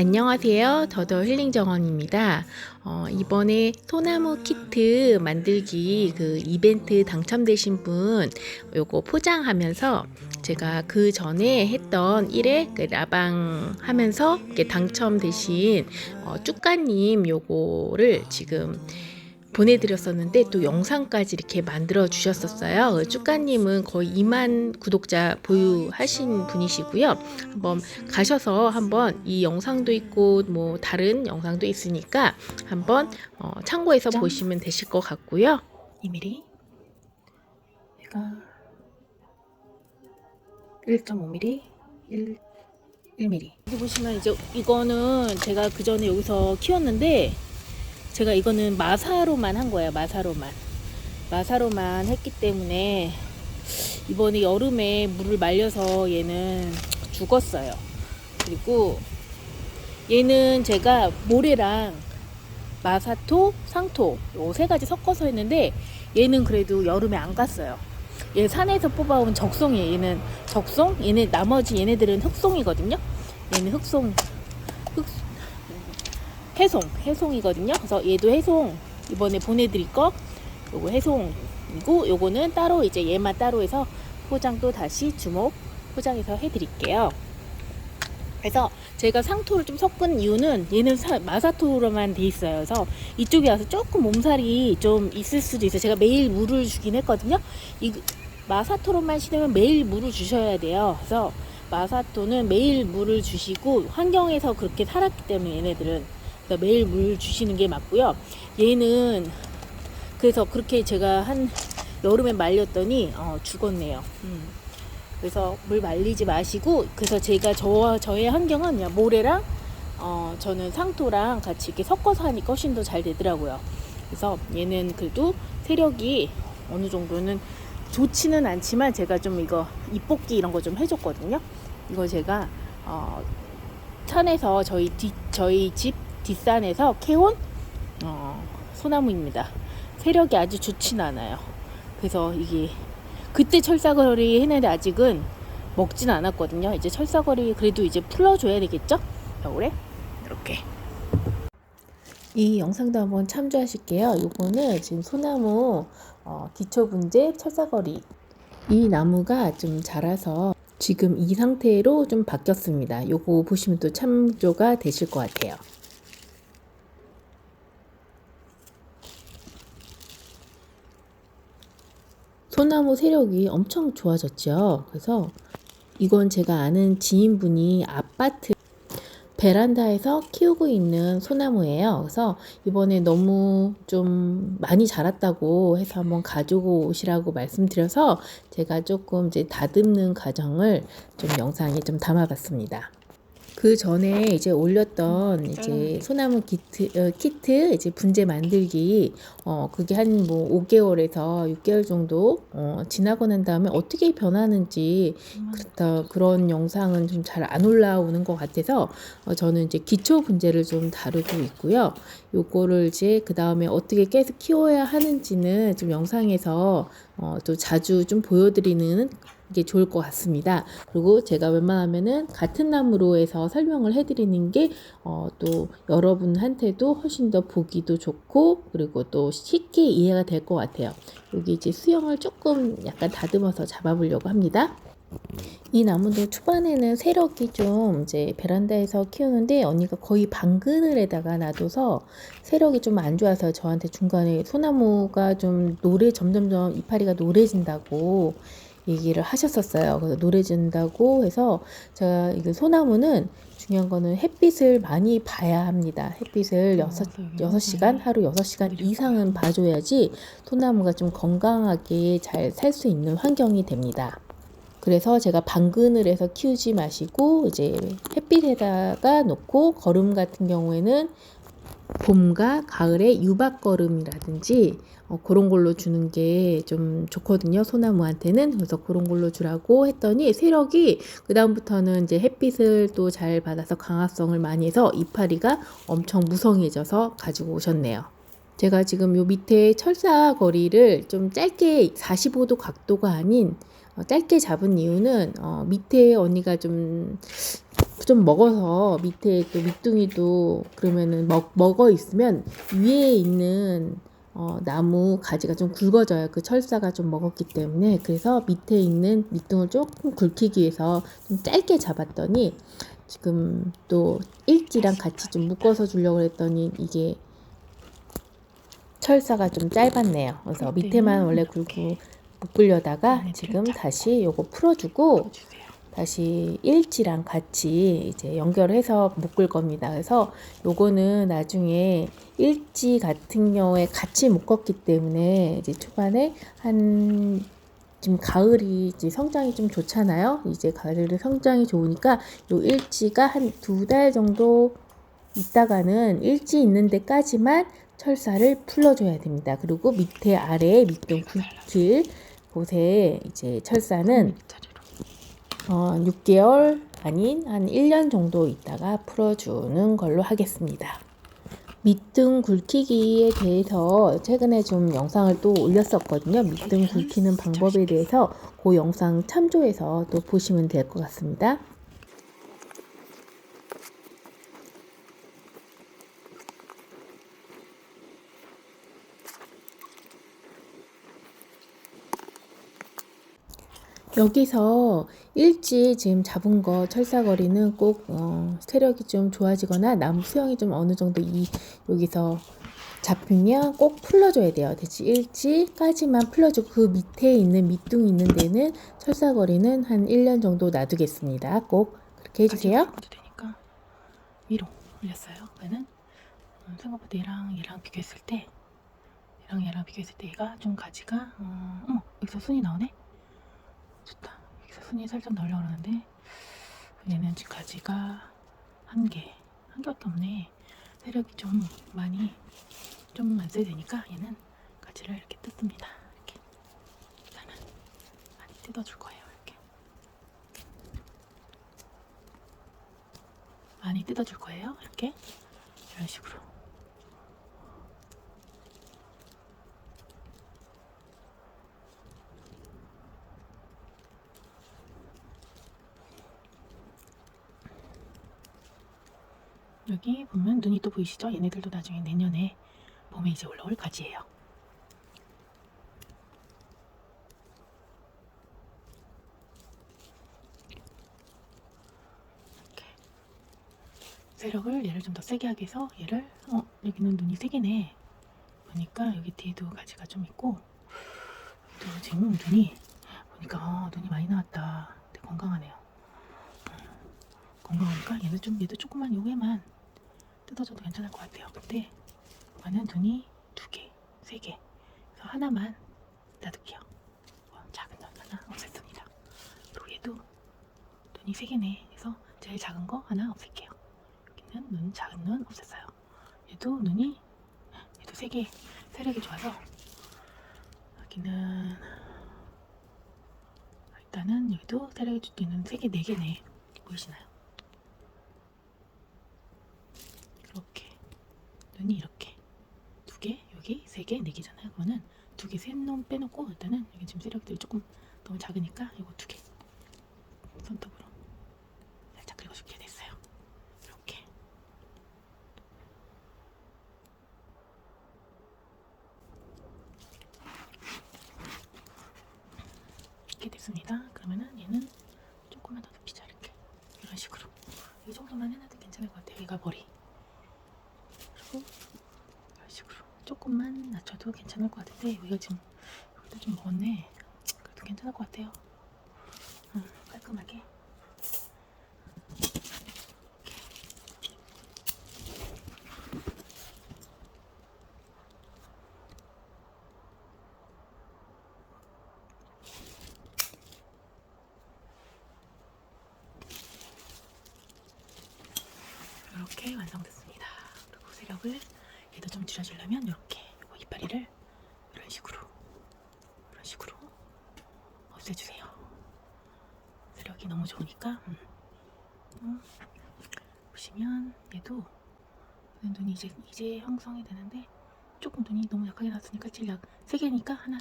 안녕하세요. 더더 힐링 정원입니다. 어, 이번에 소나무 키트 만들기 그 이벤트 당첨되신 분 요거 포장하면서 제가 그 전에 했던 1회 그 라방 하면서 당첨되신 어, 쭈까님 요거를 지금 보내드렸었는데 또 영상까지 이렇게 만들어 주셨었어요. 그 쭈까님은 거의 2만 구독자 보유하신 분이시고요. 한번 가셔서 한번 이 영상도 있고 뭐 다른 영상도 있으니까 한번 어, 참고해서 짠. 보시면 되실 것 같고요. 2mm 얘가 1.5mm 1 1mm 여기 보시면 이제 이거는 제가 그 전에 여기서 키웠는데 제가 이거는 마사로만 한 거예요 마사로만 마사로만 했기 때문에 이번에 여름에 물을 말려서 얘는 죽었어요. 그리고 얘는 제가 모래랑 마사토, 상토 요 세 가지 섞어서 했는데 얘는 그래도 여름에 안 갔어요. 얘 산에서 뽑아온 적송이에요. 얘는 적송, 얘네 나머지 얘네들은 흑송이거든요. 얘는 흑송, 흑 해송, 해송이거든요. 그래서 얘도 해송 이번에 보내드릴 거 요거 해송이고 요거는 따로 이제 얘만 따로 해서 포장도 다시 주목 포장해서 해드릴게요. 그래서 제가 상토를 좀 섞은 이유는 얘는 사- 마사토로만 돼 있어요. 그래서 이쪽에 와서 조금 몸살이 좀 있을 수도 있어요. 제가 매일 물을 주긴 했거든요. 이 마사토로만 신으면 매일 물을 주셔야 돼요. 그래서 마사토는 매일 물을 주시고 환경에서 그렇게 살았기 때문에 얘네들은 그래서 매일 물 주시는 게 맞고요. 얘는 그래서 그렇게 제가 한 여름에 말렸더니 어, 죽었네요. 음. 그래서 물 말리지 마시고 그래서 제가 저 저의 환경은 모래랑 어 저는 상토랑 같이 이렇게 섞어서 하니까 훨씬 더 잘 되더라고요. 그래서 얘는 그래도 세력이 어느 정도는 좋지는 않지만 제가 좀 이거 잎뽑기 이런 거 좀 해줬거든요. 이거 제가 어 산에서 저희 뒤 저희 집 뒷산에서 캐온 어 소나무입니다. 세력이 아주 좋진 않아요. 그래서 이게 그때 철사거리 했는데 아직은 먹진 않았거든요. 이제 철사거리 그래도 이제 풀어줘야 되겠죠? 겨울에 이렇게. 이 영상도 한번 참조하실게요. 요거는 지금 소나무 어, 기초분재 철사거리 이 나무가 좀 자라서 지금 이 상태로 좀 바뀌었습니다. 요거 보시면 또 참조가 되실 것 같아요. 소나무 세력이 엄청 좋아졌죠. 그래서 이건 제가 아는 지인분이 아파트 베란다에서 키우고 있는 소나무예요. 그래서 이번에 너무 좀 많이 자랐다고 해서 한번 가지고 오시라고 말씀드려서 제가 조금 이제 다듬는 과정을 좀 영상에 좀 담아봤습니다. 그 전에 이제 올렸던 이제 소나무 키트, 어, 키트 이제 분재 만들기 어 그게 한 뭐 5개월에서 6개월 정도 어 지나고 난 다음에 어떻게 변하는지 그렇다 그런 영상은 좀 잘 안 올라오는 것 같아서 어 저는 이제 기초 분재를 좀 다루고 있고요. 요거를 이제 그 다음에 어떻게 계속 키워야 하는지는 좀 영상에서 어 또 자주 좀 보여드리는 게 좋을 것 같습니다. 그리고 제가 웬만하면은 같은 나무로 해서 설명을 해드리는 게, 어, 또 여러분한테도 훨씬 더 보기도 좋고, 그리고 또 쉽게 이해가 될 것 같아요. 여기 이제 수영을 조금 약간 다듬어서 잡아보려고 합니다. 이 나무도 초반에는 세력이 좀 이제 베란다에서 키우는데 언니가 거의 반 그늘에다가 놔둬서 세력이 좀 안 좋아서 저한테 중간에 소나무가 좀 노래 점점점 이파리가 노래진다고 얘기를 하셨었어요. 그래서 노래진다고 해서 제가 이거 소나무는 중요한 거는 햇빛을 많이 봐야 합니다. 햇빛을 여섯 여섯 시간 하루 여섯 시간 이상은 봐줘야지 소나무가 좀 건강하게 잘 살 수 있는 환경이 됩니다. 그래서 제가 방그늘에서 키우지 마시고 이제 햇빛에다가 놓고 거름 같은 경우에는 봄과 가을에 유박거름이라든지 어, 그런 걸로 주는 게 좀 좋거든요. 소나무한테는. 그래서 그런 걸로 주라고 했더니 세력이 그다음부터는 이제 햇빛을 또 잘 받아서 강화성을 많이 해서 이파리가 엄청 무성해져서 가지고 오셨네요. 제가 지금 요 밑에 철사 거리를 좀 짧게 45도 각도가 아닌 어, 짧게 잡은 이유는 어, 밑에 언니가 좀좀 먹어서 밑에 또 밑둥이도 그러면은 먹, 먹어 있으면 위에 있는 어, 나무 가지가 좀 굵어져요. 그 철사가 좀 먹었기 때문에 그래서 밑에 있는 밑둥을 조금 굵히기 위해서 좀 짧게 잡았더니 지금 또 일지랑 같이 좀 묶어서 주려고 했더니 이게 철사가 좀 짧았네요. 그래서 밑에만 원래 굵고 묶으려다가 지금 다시 요거 풀어주고 주세요. 다시 일지랑 같이 이제 연결해서 묶을 겁니다. 그래서 요거는 나중에 일지 같은 경우에 같이 묶었기 때문에 이제 초반에 한 지금 가을이 이제 성장이 좀 좋잖아요. 이제 가을이 성장이 좋으니까 요 일지가 한 두 달 정도 있다가는 일지 있는 데까지만 철사를 풀어줘야 됩니다. 그리고 밑에 아래 밑둥 굵힐 곳에 이제 철사는. 어, 6개월 아닌 한 1년 정도 있다가 풀어주는 걸로 하겠습니다. 밑등 굵히기에 대해서 최근에 좀 영상을 또 올렸었거든요. 밑등 굵히는 방법에 대해서 그 영상 참조해서 또 보시면 될 것 같습니다. 여기서 일지 지금 잡은 거 철사거리는 꼭 어, 세력이 좀 좋아지거나 나무 수영이 좀 어느 정도 이 여기서 잡히면 꼭 풀러줘야 돼요. 대체 일지까지만 풀러주고 그 밑에 있는 밑둥 있는 데는 철사거리는 한 1년 정도 놔두겠습니다. 꼭 그렇게 해주세요. 되니까 위로 올렸어요. 얘는 음, 생각보다 얘랑 얘랑 비교했을 때 얘랑 얘랑 비교했을 때 얘가 좀 가지가 어, 어머 여기서 순이 나오네. 좋다. 순이 살짝 나오려고 그러는데 얘는 지금 가지가 한 개, 한 개밖에 없네. 세력이 좀 많이 좀안 세되니까 얘는 가지를 이렇게 뜯습니다. 이렇게 일단은 많이 뜯어줄 거예요. 이렇게 많이 뜯어줄 거예요. 이렇게 이런 식으로. 여기 보면 눈이 또 보이시죠? 얘네들도 나중에 내년에 봄에 이제 올라올 가지예요. 이렇게 세력을 얘를 좀 더 세게 하기 위해서 얘를 어 여기는 눈이 세 개네. 보니까 여기 뒤에도 가지가 좀 있고 또 지금 눈이 보니까 어, 눈이 많이 나왔다. 되게 건강하네요. 음, 건강하니까 얘는 좀 얘도 조금만 요게만 뜯어줘도 괜찮을 것 같아요. 근데 이거는 눈이 두 개, 세 개. 그래서 하나만 놔둘게요. 어, 작은 눈 하나 없앴습니다. 그리고 얘도 눈이 세 개네. 그래서 제일 작은 거 하나 없앨게요. 여기는 눈 작은 눈 없앴어요. 얘도 눈이 얘도 세 개, 세력이 좋아서 여기는 일단은 여기도 세력이 좋는 세 개, 네 개네. 보이시나요? 이렇게 눈이 이렇게 두 개, 여기 세 개, 네 개잖아요. 그러면은 두 개, 세놈 빼놓고 일단은 여기 지금 세력들이 조금 너무 작으니까 이거 두 개 손톱으로 살짝 긁어줄게 됐어요. 이렇게 이렇게 됐습니다. 그러면은 얘는 조금만 더 눕히자 이렇게 이런 식으로 이 정도만 해놔도 괜찮을 것 같아요. 얘가 머리 그리고 이런 식으로 조금만 낮춰도 같은데 여기가 지금 여기도 좀 먹었네. 그래도 괜찮을 것 같아요. 음, 깔끔하게 완성됐습니다. 그리고 세력을 얘도 좀 줄여주려면 이렇게 요 이파리를 이런 식으로 이런 식으로 없애주세요. 세력이 너무 좋으니까 음. 음. 보시면 얘도 눈이 이제 이제 형성이 되는데 조금 눈이 너무 약하게 났으니까 질 약 세 개니까 하나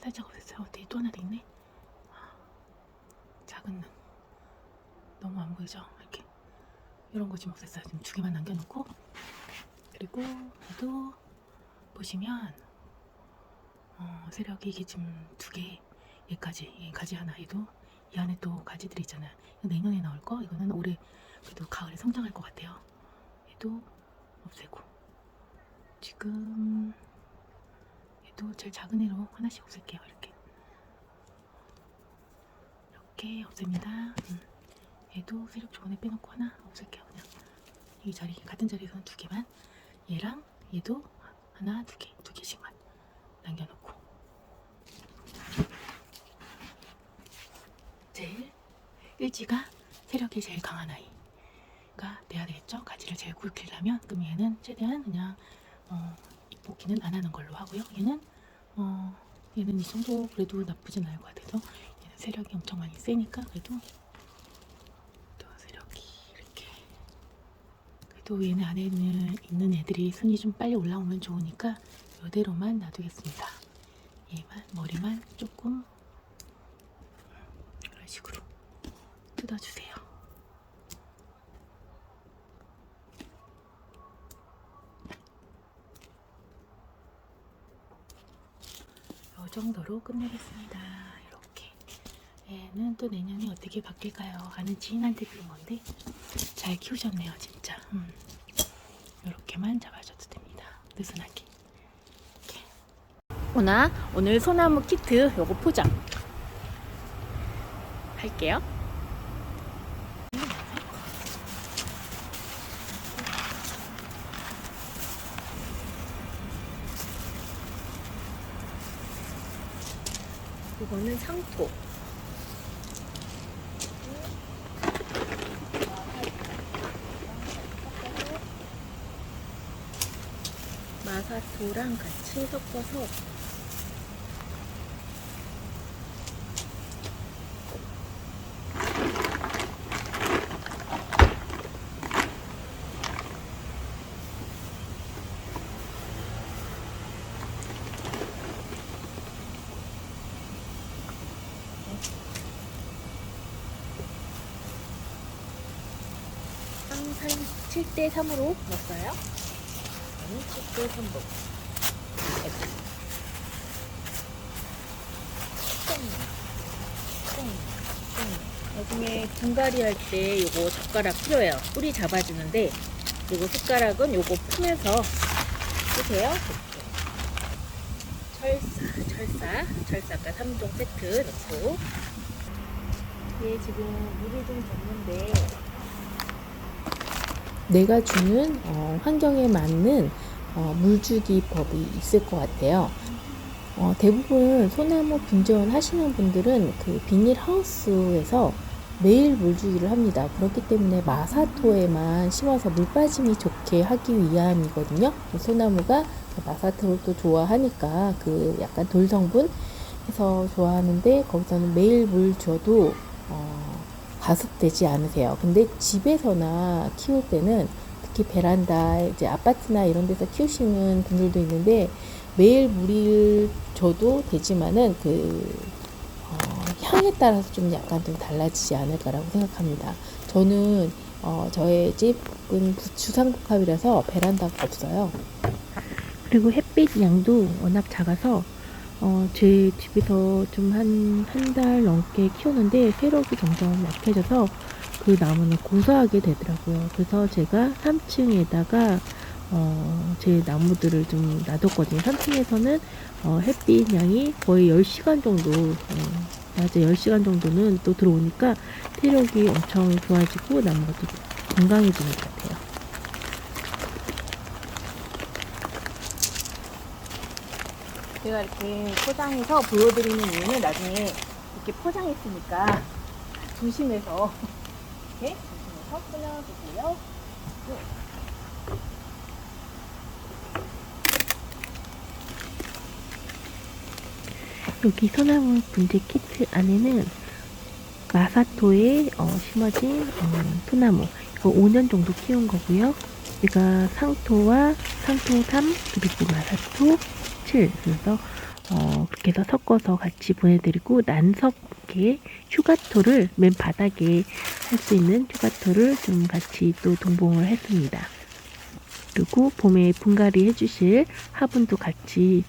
살짝 없앴어요. 뒤에 또 하나 돼 있네. 아, 작은 눈 너무 안 보이죠? 이렇게 이런 거 지금 없앴어요. 지금 두 개만 남겨놓고 그리고 얘도 보시면 어, 세력이 이게 지금 두 개, 얘까지, 얘 가지 하나, 얘도 이 안에 또 가지들이 있잖아요. 내년에 나올 거, 이거는 올해 그래도 가을에 성장할 것 같아요. 얘도 없애고 지금 얘도 제일 작은 애로 하나씩 없앨게요. 이렇게 이렇게 없앱니다. 음. 얘도 세력 좋은 애 빼놓고 하나 없앨게요. 그냥 이 자리 같은 자리에서는 두 개만 얘랑 얘도 하나 두 개, 두 개씩만 남겨놓고 제일 일지가 세력이 제일 강한 아이 가 돼야 되겠죠. 가지를 제일 굵히려면 그럼 얘는 최대한 그냥 어, 입볶이는 안 하는 걸로 하고요. 얘는 어, 얘는 이 정도 그래도 나쁘진 않을 것 같아서 얘는 세력이 엄청 많이 세니까 그래도 또 세력이 이렇게 그래도 얘네 안에 있는, 있는 애들이 순위 좀 빨리 올라오면 좋으니까 이대로만 놔두겠습니다. 얘만 머리만 조금 이런 식으로 뜯어주세요. 이 정도로 끝내겠습니다. 이렇게 얘는 또 내년에 어떻게 바뀔까요? 아는 지인한테 배운 건데 잘 키우셨네요, 진짜. 음. 이렇게만 잡아줘도 됩니다. 느슨하게. 오나 오늘 소나무 키트 요거 포장 할게요. 이거는 상토. 마사토랑 같이 섞어서 한 7대 3으로 넣었어요. 7대 3로. 나중에 분갈이 할 때 요거 젓가락 필요해요. 뿌리 잡아주는데 요거 숟가락은 요거 풀면서 쓰세요. 이렇게. 철사, 철사, 철사가 3종 세트 넣고 얘 지금 물을 좀 줬는데 내가 주는 어, 환경에 맞는 어, 물주기 법이 있을 것 같아요. 어, 대부분 소나무 분전 하시는 분들은 그 비닐 하우스에서 매일 물주기를 합니다. 그렇기 때문에 마사토에만 심어서 물 빠짐이 좋게 하기 위함이거든요. 소나무가 마사토를 또 좋아하니까 그 약간 돌 성분 해서 좋아하는데 거기서는 매일 물 줘도 어, 가습되지 않으세요. 근데 집에서나 키울 때는 특히 베란다, 이제 아파트나 이런 데서 키우시는 분들도 있는데 매일 물을 줘도 되지만은 그 어, 향에 따라서 좀 약간 좀 달라지지 않을까라고 생각합니다. 저는 어, 저의 집은 주상복합이라서 베란다가 없어요. 그리고 햇빛 양도 워낙 작아서 어, 제 집에서 좀 한 한 달 넘게 키우는데 세력이 점점 약해져서 그 나무는 고사하게 되더라고요. 그래서 제가 3층에다가 어, 제 나무들을 좀 놔뒀거든요. 3층에서는 어, 햇빛 양이 거의 10시간 정도, 어, 낮에 10시간 정도는 또 들어오니까 세력이 엄청 좋아지고 나무가 또 건강해지는 것 같아요. 제가 이렇게 포장해서 보여드리는 이유는 나중에 이렇게 포장했으니까 조심해서 이렇게 조심해서 꺼내주세요. 여기 소나무 분재 키트 안에는 마사토에 어, 심어진 어, 소나무 이거 5년 정도 키운 거고요. 얘가 상토와 상토 3 그리고 마사토 7 그래서 어, 그렇게 해서 섞어서 같이 보내드리고 난석에 휴가토를 맨 바닥에 할 수 있는 휴가토를 좀 같이 또 동봉을 했습니다. 그리고 봄에 분갈이 해주실 화분도 같이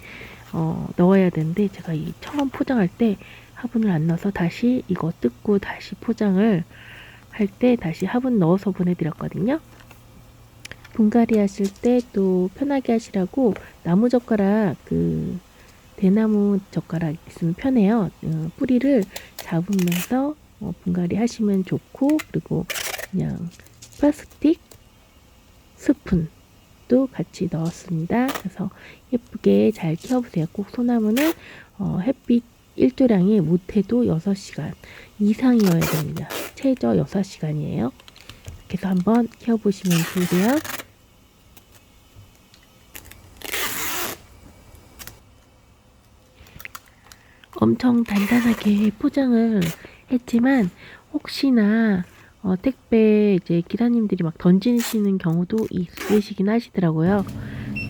어, 넣어야 되는데 제가 이 처음 포장할 때 화분을 안 넣어서 다시 이거 뜯고 다시 포장을 할 때 다시 화분 넣어서 보내드렸거든요. 분갈이 하실 때 또 편하게 하시라고 나무 젓가락 그 대나무 젓가락 있으면 편해요. 어, 뿌리를 잡으면서 어, 분갈이 하시면 좋고 그리고 그냥 플라스틱 스푼도 같이 넣었습니다. 그래서 예쁘게 잘 키워보세요. 꼭 소나무는 어, 햇빛 일조량이 못해도 6시간 이상이어야 됩니다. 최저 6시간이에요. 그래서 한번 키워보시면 좋으세요. 엄청 단단하게 포장을 했지만 혹시나 어, 택배 이제 기사님들이 막 던지시는 경우도 있으시긴 하시더라고요.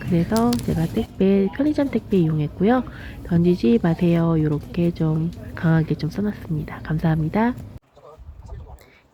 그래서 제가 택배 편의점 택배 이용했고요. 던지지 마세요. 이렇게 좀 강하게 좀 써놨습니다. 감사합니다.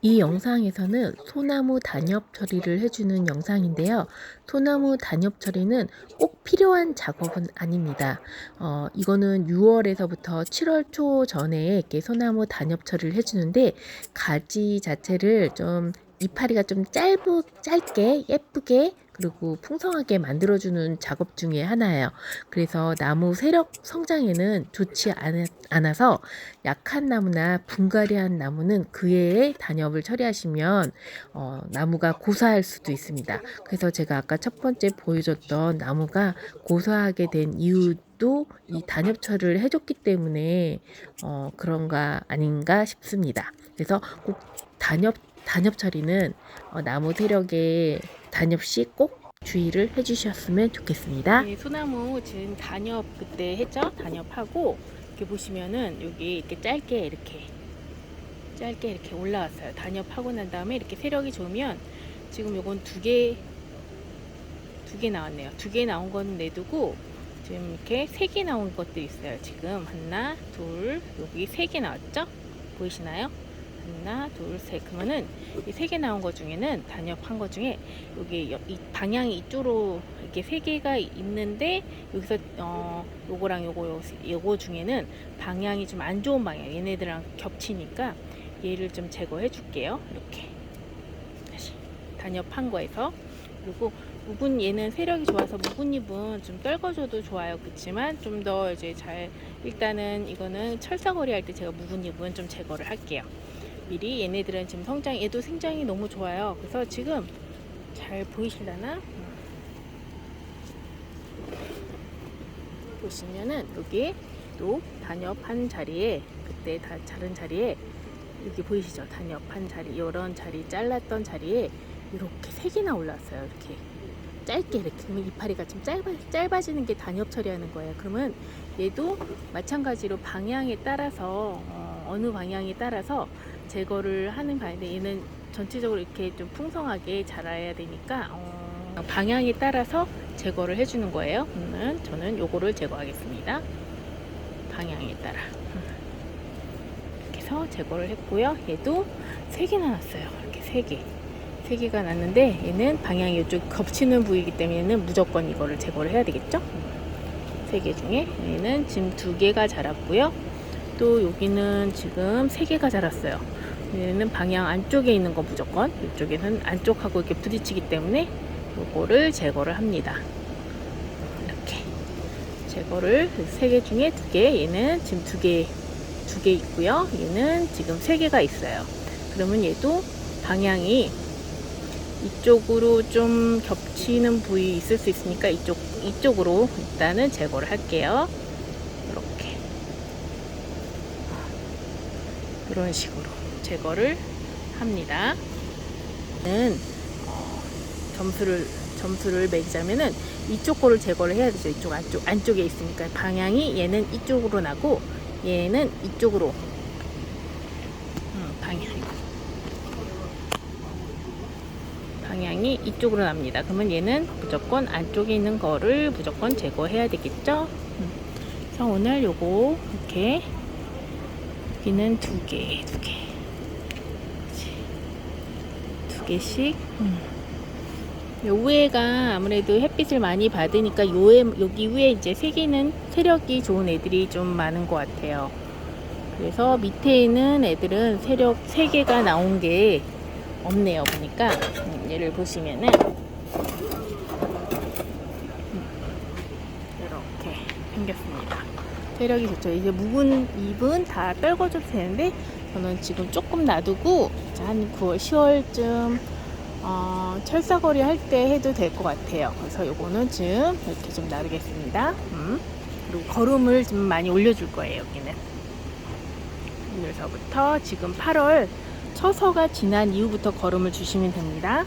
이 영상에서는 소나무 단엽 처리를 해주는 영상인데요. 소나무 단엽 처리는 꼭 필요한 작업은 아닙니다. 어, 이거는 6월에서부터 7월 초 전에 이렇게 소나무 단엽 처리를 해주는데 가지 자체를 좀 이파리가 좀 짧고 짧게 예쁘게 그리고 풍성하게 만들어주는 작업 중에 하나예요. 그래서 나무 세력 성장에는 좋지 않, 않아서 약한 나무나 분갈이한 나무는 그해에 단엽을 처리하시면 어, 나무가 고사할 수도 있습니다. 그래서 제가 아까 첫 번째 보여줬던 나무가 고사하게 된 이유 도이 단엽 처리를 해줬기 때문에 어, 그런가 아닌가 싶습니다. 그래서 꼭 단엽 단엽 처리는 어, 나무 세력에 단엽씨 꼭 주의를 해주셨으면 좋겠습니다. 네, 소나무 지금 단엽 그때 했죠? 단엽하고 이렇게 보시면은 여기 이렇게 짧게 이렇게 짧게 이렇게 올라왔어요. 단엽하고 난 다음에 이렇게 세력이 좋으면 지금 요건 두 개 두 개 나왔네요. 두 개 나온 건 내두고 지금 이렇게 세개 나온 것도 있어요. 지금 하나, 둘, 여기 세 개 나왔죠? 보이시나요? 하나, 둘, 셋. 그러면은 이 세 개 나온 것 중에는 단엽한 것 중에 여기 여- 이 방향이 이쪽으로 이렇게 세 개가 있는데 여기서 어 요거랑 요거 요, 요거 중에는 방향이 좀 안 좋은 방향. 얘네들랑 겹치니까 얘를 좀 제거해 줄게요. 이렇게 다시 단엽한 거에서 그리고 묵은 얘는 세력이 좋아서 묵은 잎은 좀 떨궈줘도 좋아요. 그렇지만 좀 더 이제 잘 일단은 이거는 철사거리 할 때 제가 묵은 잎은 좀 제거를 할게요. 미리 얘네들은 지금 성장 얘도 생장이 너무 좋아요. 그래서 지금 잘 보이실라나? 음. 보시면은 여기 또 단엽 한 자리에 그때 다 자른 자리에 여기 보이시죠? 단엽 한 자리 이런 자리 잘랐던 자리에 이렇게 세 개나 올라왔어요. 이렇게 짧게 이렇게 이파리가 좀 짧아, 짧아지는 게 단엽 처리하는 거예요. 그러면 얘도 마찬가지로 방향에 따라서 어, 어느 방향에 따라서 제거를 하는 바인데 얘는 전체적으로 이렇게 좀 풍성하게 자라야 되니까 어, 방향에 따라서 제거를 해주는 거예요. 그러면 저는 요거를 제거하겠습니다. 방향에 따라 이렇게 해서 제거를 했고요. 얘도 세 개나 났어요. 이렇게 세 개. 세 개가 났는데 얘는 방향이 이쪽 겹치는 부위이기 때문에 무조건 이거를 제거를 해야 되겠죠? 세 개 중에 얘는 지금 두 개가 자랐고요. 또 여기는 지금 세 개가 자랐어요. 얘는 방향 안쪽에 있는 거 무조건 이쪽에는 안쪽하고 이렇게 부딪히기 때문에 요거를 제거를 합니다. 이렇게 제거를 세 개 중에 두 개, 얘는 지금 두 개, 두 개 있고요. 얘는 지금 세 개가 있어요. 그러면 얘도 방향이 이쪽으로 좀 겹치는 부위 있을 수 있으니까 이쪽 이쪽으로 일단은 제거를 할게요. 이렇게 이런 식으로 제거를 합니다. 는 어, 점수를 점수를 매기자면은 이쪽 거를 제거를 해야 되죠. 이쪽 안쪽 안쪽에 있으니까 방향이 얘는 이쪽으로 나고 얘는 이쪽으로 음, 방향 방향이 이쪽으로 납니다. 그러면 얘는 무조건 안쪽에 있는 거를 무조건 제거해야 되겠죠? 음. 그래서 오늘 요거 이렇게 여기는 두 개, 두 개. 두 개씩. 음. 요 위에가 아무래도 햇빛을 많이 받으니까 요에, 여기 위에 이제 세 개는 세력이 좋은 애들이 좀 많은 것 같아요. 그래서 밑에 있는 애들은 세력 세 개가 나온 게 없네요. 보니까 음, 얘를 보시면은 이렇게 생겼습니다. 세력이 좋죠. 이제 묵은 잎은 다 떨궈줘도 되는데 저는 지금 조금 놔두고 한 9월, 10월쯤 어, 철사거리 할 때 해도 될 것 같아요. 그래서 요거는 지금 이렇게 좀 놔두겠습니다. 음. 그리고 거름을 좀 많이 올려줄 거예요. 여기는. 오늘서부터 지금 8월 처서가 지난 이후부터 걸음을 주시면 됩니다.